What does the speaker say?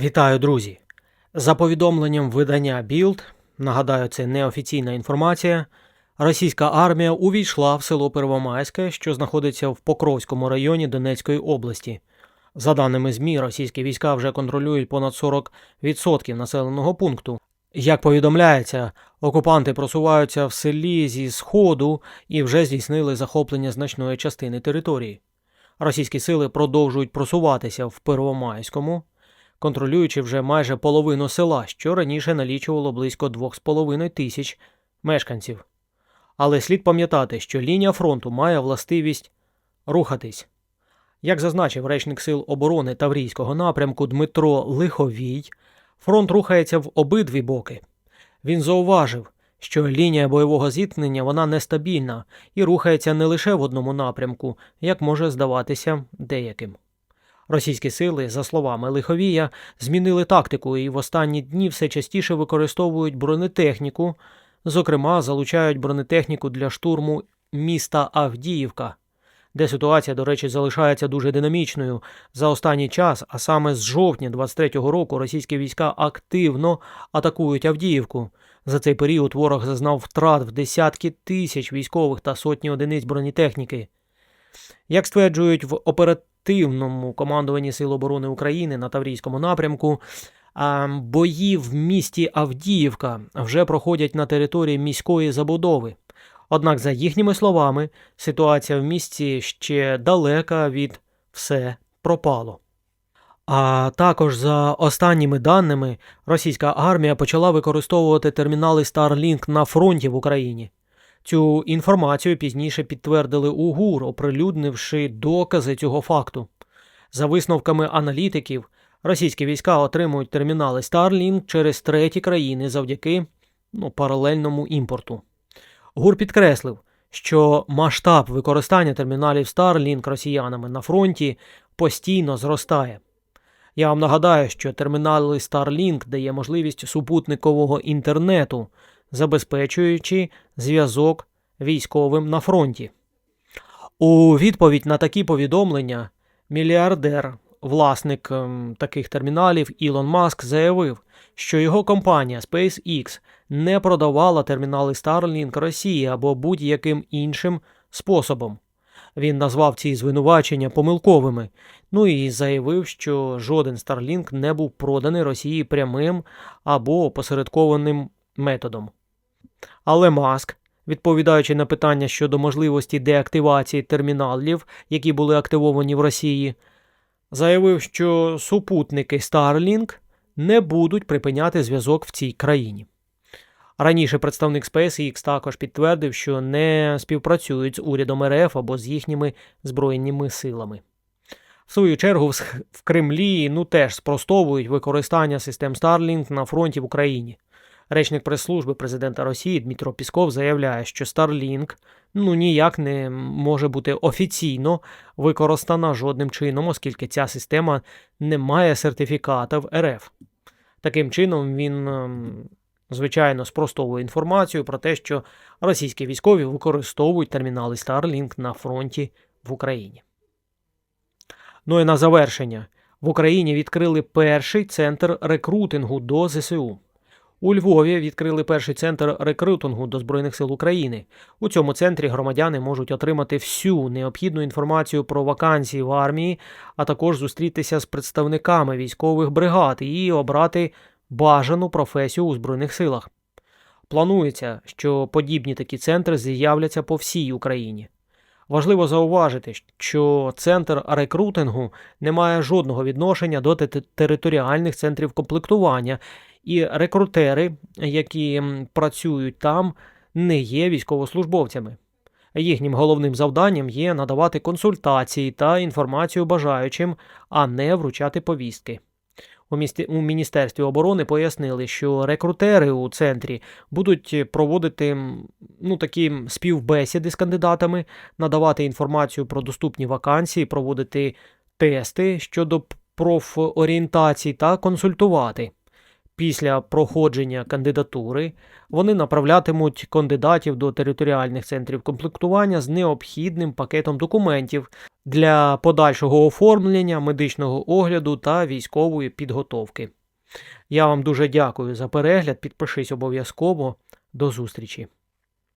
Вітаю, друзі! За повідомленням видання Білд, нагадаю, це неофіційна інформація. Російська армія увійшла в село Первомайське, що знаходиться в Покровському районі Донецької області. За даними ЗМІ, російські війська вже контролюють понад 40% населеного пункту. Як повідомляється, окупанти просуваються в селі зі сходу і вже здійснили захоплення значної частини території. Російські сили продовжують просуватися в Первомайському, контролюючи вже майже половину села, що раніше налічувало близько 2,5 тисяч мешканців. Але слід пам'ятати, що лінія фронту має властивість рухатись. Як зазначив речник Сил оборони Таврійського напрямку Дмитро Лиховій, фронт рухається в обидві боки. Він зауважив, що лінія бойового зіткнення вона нестабільна і рухається не лише в одному напрямку, як може здаватися деяким. Російські сили, за словами Лиховія, змінили тактику і в останні дні все частіше використовують бронетехніку, зокрема, залучають бронетехніку для штурму міста Авдіївка, де ситуація, до речі, залишається дуже динамічною. За останній час, а саме з жовтня 23-го року, російські війська активно атакують Авдіївку. За цей період ворог зазнав втрат в десятки тисяч військових та сотні одиниць бронетехніки. Як стверджують в оперативному командуванні Сил оборони України на Таврійському напрямку, бої в місті Авдіївка вже проходять на території міської забудови. Однак, за їхніми словами, ситуація в місті ще далека від все пропало. А також за останніми даними, російська армія почала використовувати термінали Starlink на фронті в Україні. Цю інформацію пізніше підтвердили УГУР, оприлюднивши докази цього факту. За висновками аналітиків, російські війська отримують термінали Starlink через треті країни завдяки ну, паралельному імпорту. ГУР підкреслив, що масштаб використання терміналів Starlink росіянами на фронті постійно зростає. Я вам нагадаю, що термінали Starlink дає можливість супутникового інтернету, забезпечуючи зв'язок військовим на фронті. У відповідь на такі повідомлення мільярдер, власник ем, таких терміналів Ілон Маск заявив, що його компанія SpaceX не продавала термінали Starlink Росії або будь-яким іншим способом. Він назвав ці звинувачення помилковими, ну і заявив, що жоден Starlink не був проданий Росії прямим або посередкованим методом. Але Маск, відповідаючи на питання щодо можливості деактивації терміналів, які були активовані в Росії, заявив, що супутники Starlink не будуть припиняти зв'язок в цій країні. Раніше представник SpaceX також підтвердив, що не співпрацюють з урядом РФ або з їхніми збройними силами. В свою чергу, в Кремлі ну теж спростовують використання систем Starlink на фронті в Україні. Речник прес-служби президента Росії Дмитро Пісков заявляє, що Starlink ну ніяк не може бути офіційно використана жодним чином, оскільки ця система не має сертифіката в РФ. Таким чином, він, звичайно, спростовує інформацію про те, що російські військові використовують термінали Starlink на фронті в Україні. Ну і на завершення, в Україні відкрили перший центр рекрутингу до ЗСУ. У Львові відкрили перший центр рекрутингу до Збройних сил України. У цьому центрі громадяни можуть отримати всю необхідну інформацію про вакансії в армії, а також зустрітися з представниками військових бригад і обрати бажану професію у Збройних силах. Планується, що подібні такі центри з'являться по всій Україні. Важливо зауважити, що центр рекрутингу не має жодного відношення до територіальних центрів комплектування, і рекрутери, які працюють там, не є військовослужбовцями. Їхнім головним завданням є надавати консультації та інформацію бажаючим, а не вручати повістки. У, місті, у Міністерстві оборони пояснили, що рекрутери у центрі будуть проводити ну, такі співбесіди з кандидатами, надавати інформацію про доступні вакансії, проводити тести щодо профорієнтації та консультувати. Після проходження кандидатури вони направлятимуть кандидатів до територіальних центрів комплектування з необхідним пакетом документів, для подальшого оформлення, медичного огляду та військової підготовки. Я вам дуже дякую за перегляд. Підпишись обов'язково. До зустрічі!